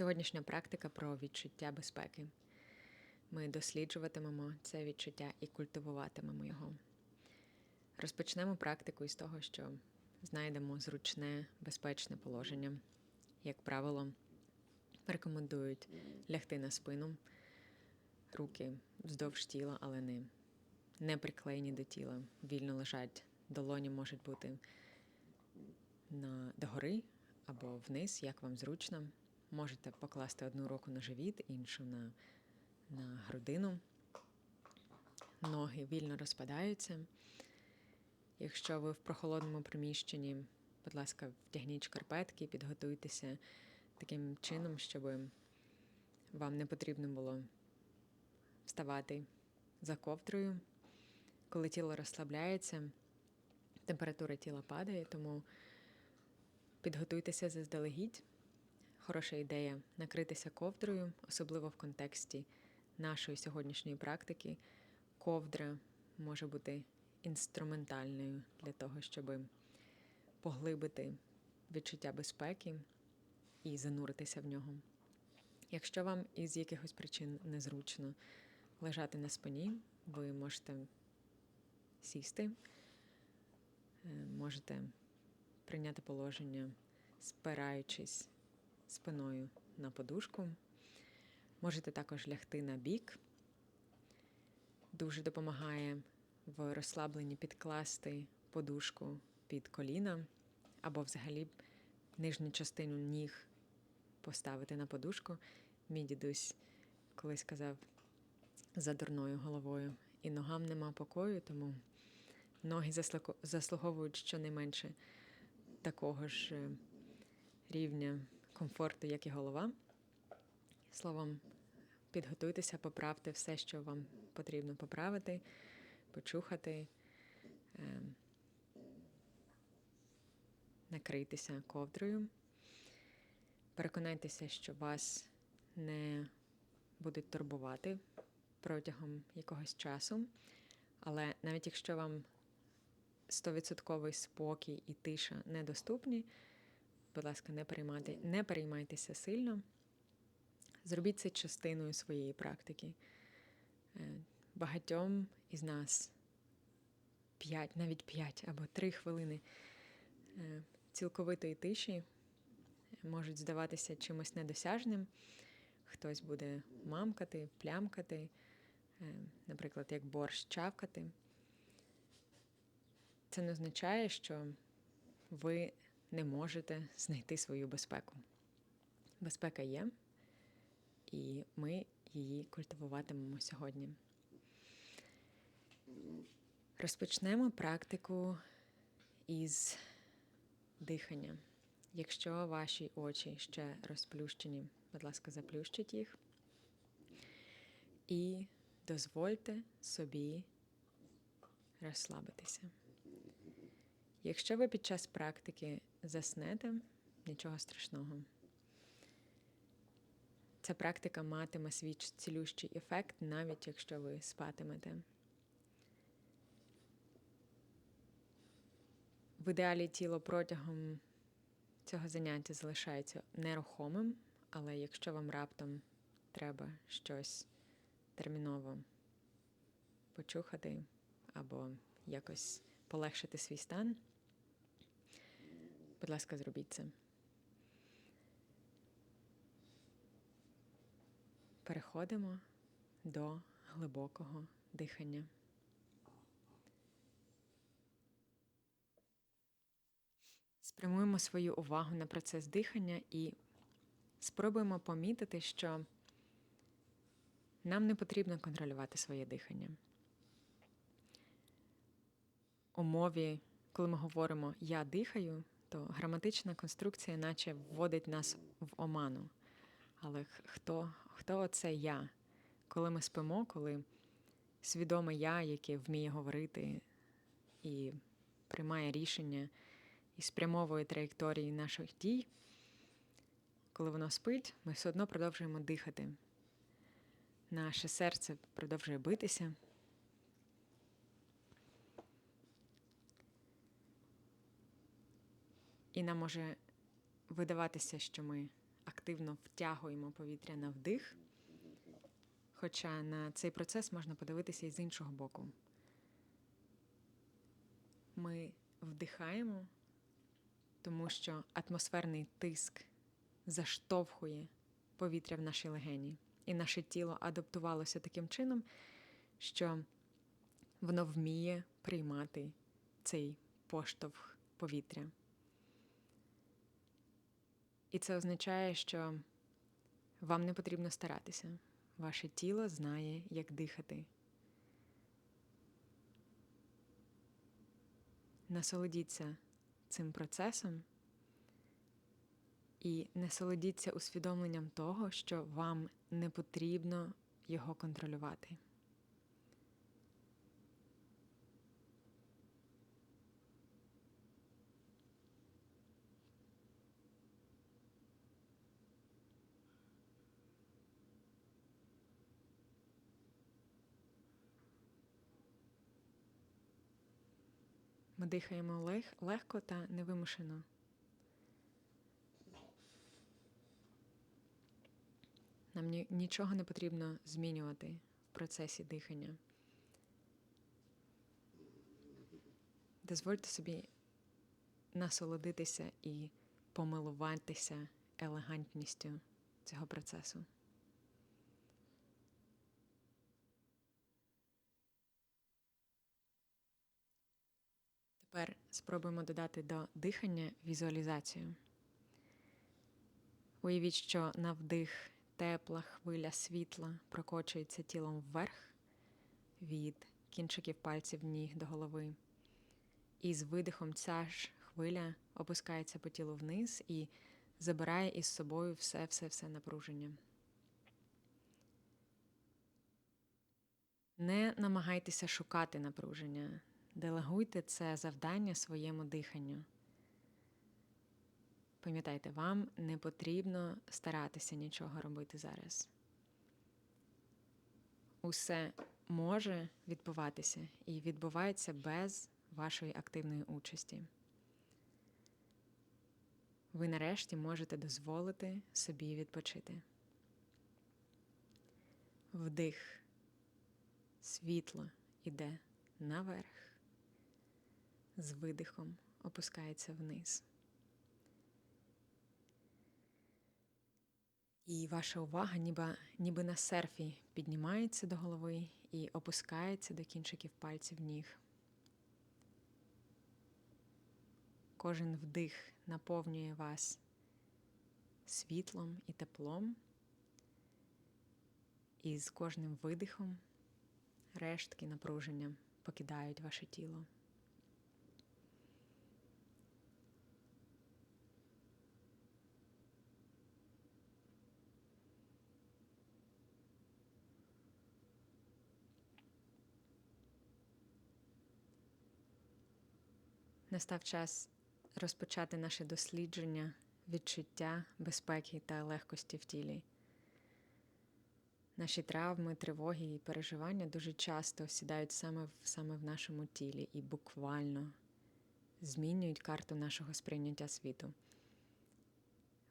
Сьогоднішня практика про відчуття безпеки. Ми досліджуватимемо це відчуття і культивуватимемо його. Розпочнемо практику із того, що знайдемо зручне, безпечне положення. Як правило, рекомендують лягти на спину, руки вздовж тіла, але не, не приклеєні до тіла, вільно лежать. Долоні можуть бути на, догори або вниз, як вам зручно. Можете покласти одну руку на живіт, іншу на, на грудину. Ноги вільно розпадаються. Якщо ви в прохолодному приміщенні, будь ласка, вдягніть шкарпетки, підготуйтеся таким чином, щоб вам не потрібно було вставати за ковдрою. Коли тіло розслабляється, температура тіла падає, тому підготуйтеся заздалегідь. Хороша ідея накритися ковдрою, особливо в контексті нашої сьогоднішньої практики. Ковдра може бути інструментальною для того, щоб поглибити відчуття безпеки і зануритися в нього. Якщо вам із якихось причин незручно лежати на спині, ви можете сісти, е, можете прийняти положення, спираючись спиною на подушку. Можете також лягти на бік. Дуже допомагає в розслабленні підкласти подушку під коліна або взагалі нижню частину ніг поставити на подушку. Мій дідусь колись казав за дурною головою. І ногам нема покою, тому ноги заслуговують щонайменше такого ж е, рівня комфорту, як і голова. Словом, підготуйтеся, поправте все, що вам потрібно поправити, почухати, е, накрийтеся ковдрою. Переконайтеся, що вас не будуть турбувати протягом якогось часу. Але навіть якщо вам 100% спокій і тиша недоступні, будь ласка, не переймайте, не переймайтеся сильно. Зробіть це частиною своєї практики. Е, багатьом із нас 5, навіть 5 або 3 хвилини е, цілковитої тиші можуть здаватися чимось недосяжним. Хтось буде мамкати, плямкати, е, наприклад, як борщ чавкати. Це не означає, що ви не можете знайти свою безпеку. Безпека є, і ми її культивуватимемо сьогодні. Розпочнемо практику із дихання. Якщо ваші очі ще розплющені, будь ласка, заплющіть їх і дозвольте собі розслабитися. Якщо ви під час практики заснете, нічого страшного. Ця практика матиме свій цілющий ефект, навіть якщо ви спатимете. В ідеалі тіло протягом цього заняття залишається нерухомим, але якщо вам раптом треба щось терміново почухати або якось полегшити свій стан, будь ласка, зробіть це. Переходимо до глибокого дихання. Спрямуємо свою увагу на процес дихання і спробуємо помітити, що нам не потрібно контролювати своє дихання. У мові, коли ми говоримо Я дихаю, то граматична конструкція, наче вводить нас в оману. Але хто хто оце я? Коли ми спимо, коли свідоме я, яке вміє говорити і приймає рішення і спрямовує траєкторії наших дій, коли воно спить, ми все одно продовжуємо дихати. Наше серце продовжує битися. І нам може видаватися, що ми активно втягуємо повітря на вдих. Хоча на цей процес можна подивитися і з іншого боку. Ми вдихаємо, тому що атмосферний тиск заштовхує повітря в наші легені, і наше тіло адаптувалося таким чином, що воно вміє приймати цей поштовх повітря. І це означає, що вам не потрібно старатися. Ваше тіло знає, як дихати. Насолодіться цим процесом і насолодіться усвідомленням того, що вам не потрібно його контролювати. Ми дихаємо лег, легко та невимушено. Нам ні, нічого не потрібно змінювати в процесі дихання. Дозвольте собі насолодитися і помилуватися елегантністю цього процесу. Тепер спробуємо додати до дихання візуалізацію. Уявіть, що на вдих тепла хвиля світла прокочується тілом вверх від кінчиків пальців ніг до голови. І з видихом ця ж хвиля опускається по тілу вниз і забирає із собою все-все-все напруження. Не намагайтеся шукати напруження. Делегуйте це завдання своєму диханню. Пам'ятайте, вам не потрібно старатися нічого робити зараз. Усе може відбуватися і відбувається без вашої активної участі. Ви нарешті можете дозволити собі відпочити. Вдих, світло іде наверх з видихом опускається вниз. І ваша увага ніби, ніби на серфі піднімається до голови і опускається до кінчиків пальців ніг. Кожен вдих наповнює вас світлом і теплом, і з кожним видихом рештки напруження покидають ваше тіло. Настав час розпочати наше дослідження, відчуття безпеки та легкості в тілі. Наші травми, тривоги і переживання дуже часто сідають саме в, саме в нашому тілі і буквально змінюють карту нашого сприйняття світу.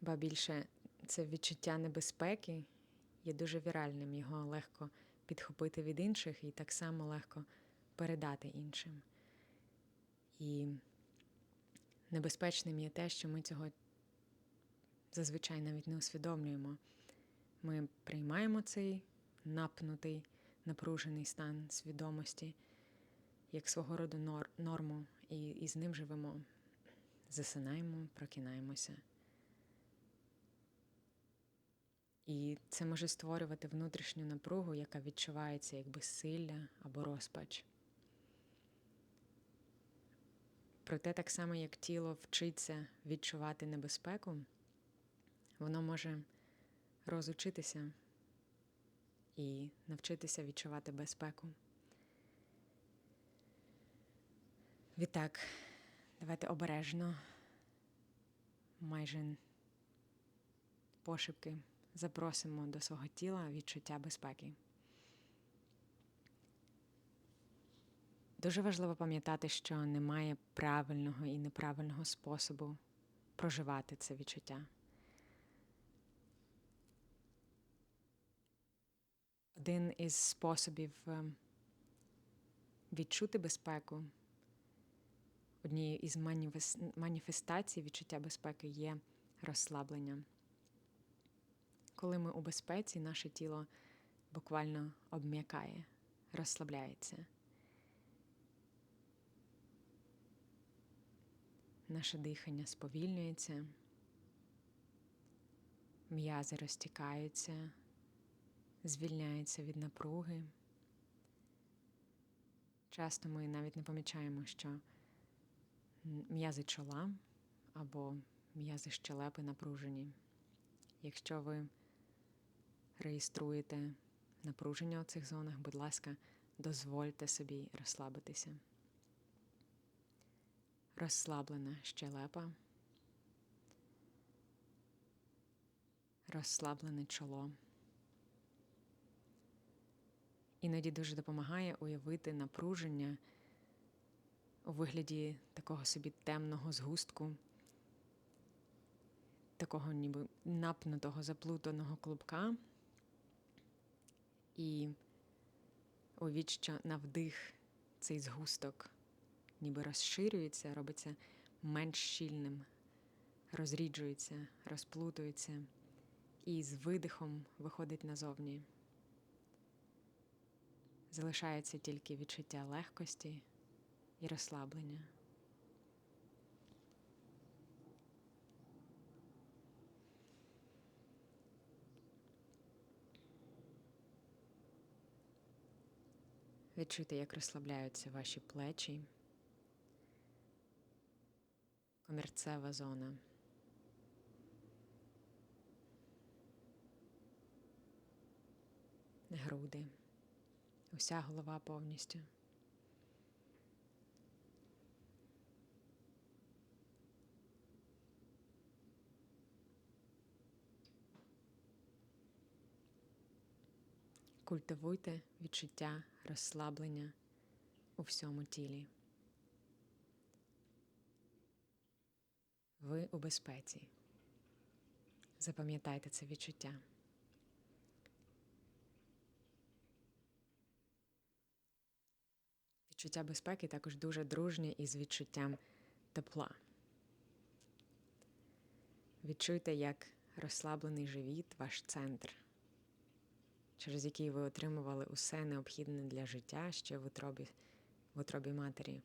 Ба більше це відчуття небезпеки є дуже віральним, його легко підхопити від інших і так само легко передати іншим. І небезпечним є те, що ми цього зазвичай навіть не усвідомлюємо. Ми приймаємо цей напнутий, напружений стан свідомості як свого роду норму, і, і з ним живемо. Засинаємо, прокинаємося. І це може створювати внутрішню напругу, яка відчувається як безсилля або розпач. Проте, так само, як тіло вчиться відчувати небезпеку, воно може розучитися і навчитися відчувати безпеку. Відтак, давайте обережно, майже пошепки запросимо до свого тіла відчуття безпеки. Дуже важливо пам'ятати, що немає правильного і неправильного способу проживати це відчуття. Один із способів ем, відчути безпеку, однією із маніфестацій відчуття безпеки є розслаблення. Коли ми у безпеці, наше тіло буквально обм'якає, розслабляється. Наше дихання сповільнюється, м'язи розтікаються, звільняються від напруги. Часто ми навіть не помічаємо, що м'язи чола або м'язи щелепи напружені. Якщо ви реєструєте напруження у цих зонах, будь ласка, дозвольте собі розслабитися. Розслаблена щелепа, розслаблене чоло. Іноді дуже допомагає уявити напруження у вигляді такого собі темного згустку, такого ніби напнутого, заплутаного клубка. І уявіть, що на вдих цей згусток ніби розширюється, робиться менш щільним, розріджується, розплутується і з видихом виходить назовні. Залишається тільки відчуття легкості і розслаблення. Відчуйте, як розслабляються ваші плечі, комірцева зона. Груди, уся голова повністю. Культивуйте відчуття розслаблення у всьому тілі. Ви у безпеці. Запам'ятайте це відчуття. Відчуття безпеки також дуже дружнє із відчуттям тепла. Відчуйте, як розслаблений живіт ваш центр, через який ви отримували усе необхідне для життя ще в утробі, в утробі матері.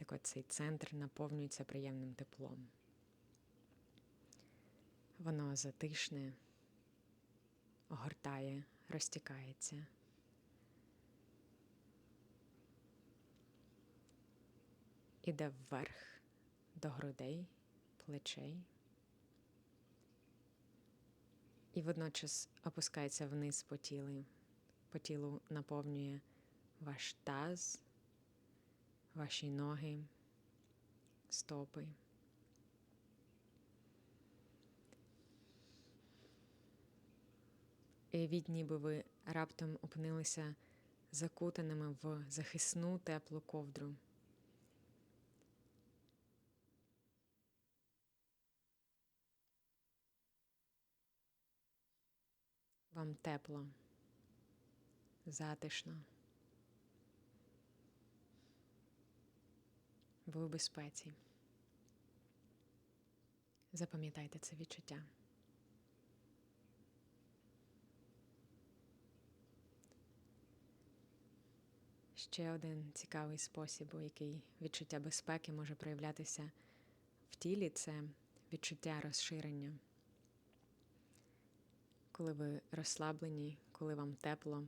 Так от цей центр наповнюється приємним теплом. Воно затишне, огортає, розтікається. Іде вверх до грудей, плечей. І водночас опускається вниз по тілу. По тілу наповнює ваш таз, ваші ноги, стопи. Уявіть, ніби ви раптом опинилися закутаними в захисну теплу ковдру. Вам тепло, затишно. Ви у безпеці. Запам'ятайте це відчуття. Ще один цікавий спосіб, у який відчуття безпеки може проявлятися в тілі, це відчуття розширення. Коли ви розслаблені, коли вам тепло,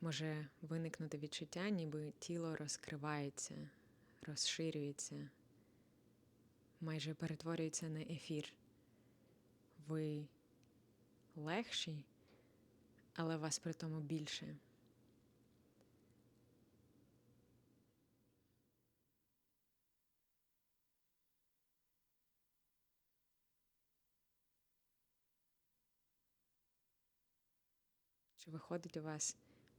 може виникнути відчуття, ніби тіло розкривається, розширюється, майже перетворюється на ефір. Ви легші, але вас при тому більше. Чи виходить у вас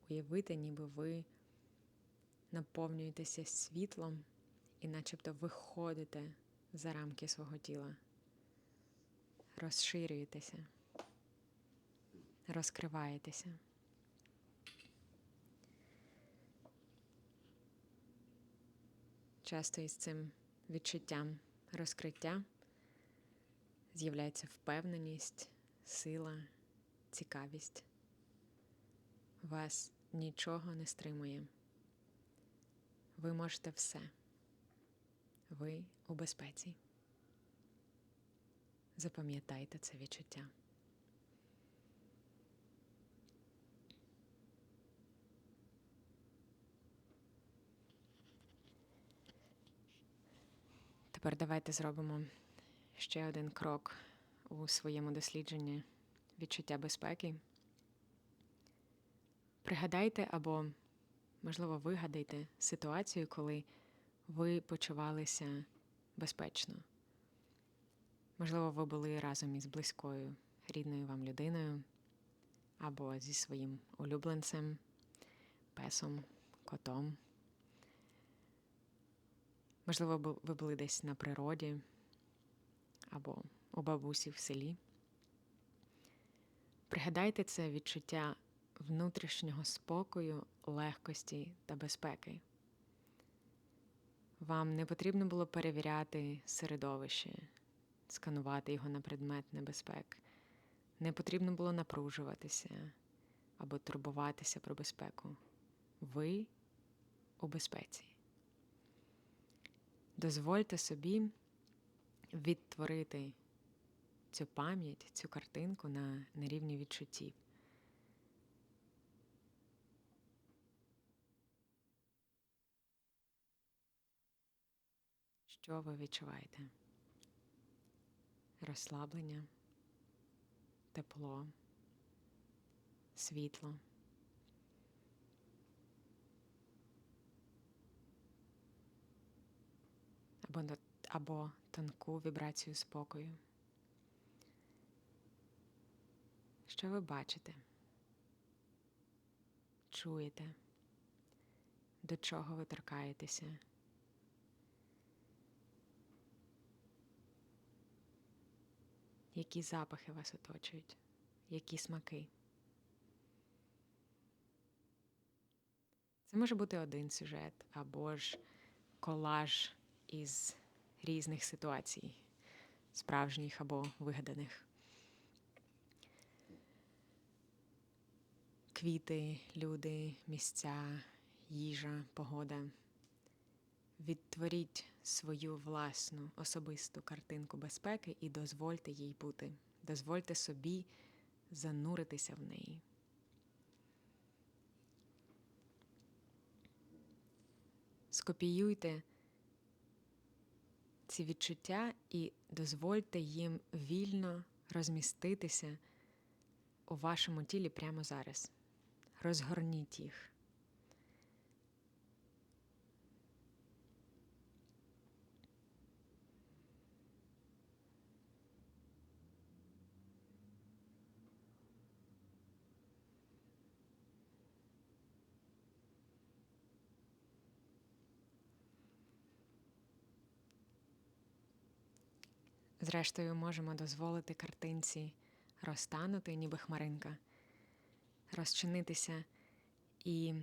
уявити, ніби ви наповнюєтеся світлом і начебто виходите за рамки свого тіла, розширюєтеся, розкриваєтеся. Часто із цим відчуттям розкриття з'являється впевненість, сила, цікавість. Вас нічого не стримує. Ви можете все. Ви у безпеці. Запам'ятайте це відчуття. Тепер давайте зробимо ще один крок у своєму дослідженні відчуття безпеки. Пригадайте або, можливо, вигадайте ситуацію, коли ви почувалися безпечно. Можливо, ви були разом із близькою рідною вам людиною або зі своїм улюбленцем, песом, котом. Можливо, ви були десь на природі або у бабусі в селі. Пригадайте це відчуття внутрішнього спокою, легкості та безпеки. Вам не потрібно було перевіряти середовище, сканувати його на предмет небезпек. Не потрібно було напружуватися або турбуватися про безпеку. Ви у безпеці. Дозвольте собі відтворити цю пам'ять, цю картинку на, на рівні відчуттів. Що ви відчуваєте? Розслаблення, тепло, світло. Або, або тонку вібрацію спокою. Що ви бачите? Чуєте? До чого ви торкаєтеся? Які запахи вас оточують? Які смаки? Це може бути один сюжет або ж колаж із різних ситуацій, справжніх або вигаданих. Квіти, люди, місця, їжа, погода. Відтворіть свою власну особисту картинку безпеки і дозвольте їй бути. Дозвольте собі зануритися в неї. Скопіюйте ці відчуття і дозвольте їм вільно розміститися у вашому тілі прямо зараз. Розгорніть їх. Зрештою, можемо дозволити картинці розтанути, ніби хмаринка, розчинитися і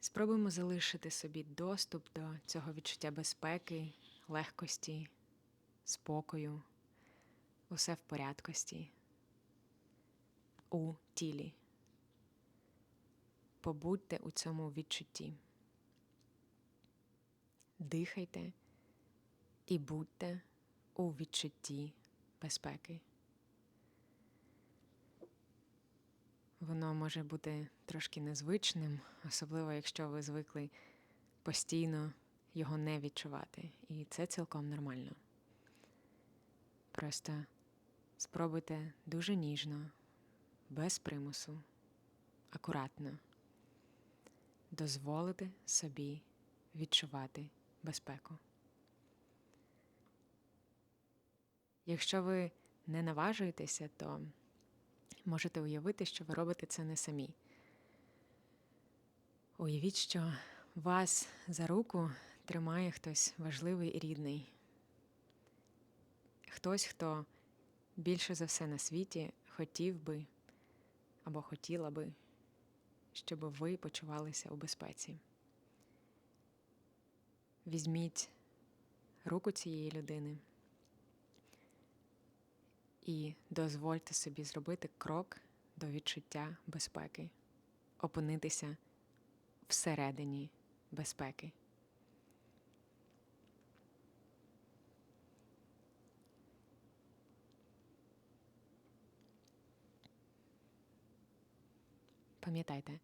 спробуємо залишити собі доступ до цього відчуття безпеки, легкості, спокою, усе в порядкості у тілі. Побудьте у цьому відчутті. Дихайте і будьте у відчутті безпеки. Воно може бути трошки незвичним, особливо якщо ви звикли постійно його не відчувати. І це цілком нормально. Просто спробуйте дуже ніжно, без примусу, акуратно дозволити собі відчувати безпеку. Якщо ви не наважуєтеся, то можете уявити, що ви робите це не самі. Уявіть, що вас за руку тримає хтось важливий і рідний. Хтось, хто більше за все на світі хотів би або хотіла би, щоб ви почувалися у безпеці. Візьміть руку цієї людини і дозвольте собі зробити крок до відчуття безпеки, опинитися всередині безпеки. Пам'ятайте,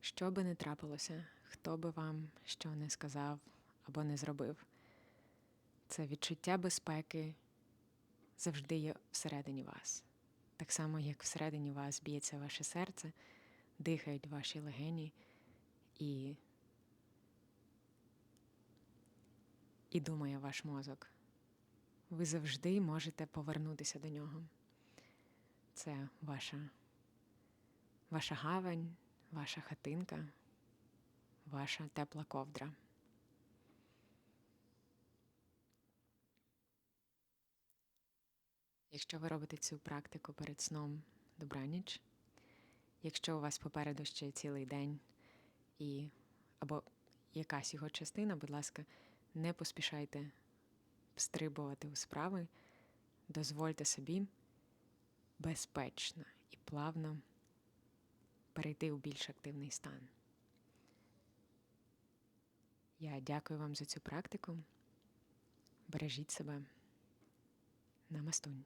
що би не трапилося, хто би вам що не сказав або не зробив, це відчуття безпеки завжди є всередині вас. Так само, як всередині вас б'ється ваше серце, дихають ваші легені і, і думає ваш мозок. Ви завжди можете повернутися до нього. Це ваша, ваша гавань, ваша хатинка, ваша тепла ковдра. Якщо ви робите цю практику перед сном добраніч, якщо у вас попереду ще цілий день і або якась його частина, будь ласка, не поспішайте встрибувати у справи, дозвольте собі безпечно і плавно перейти у більш активний стан. Я дякую вам за цю практику. Бережіть себе. Намастунь.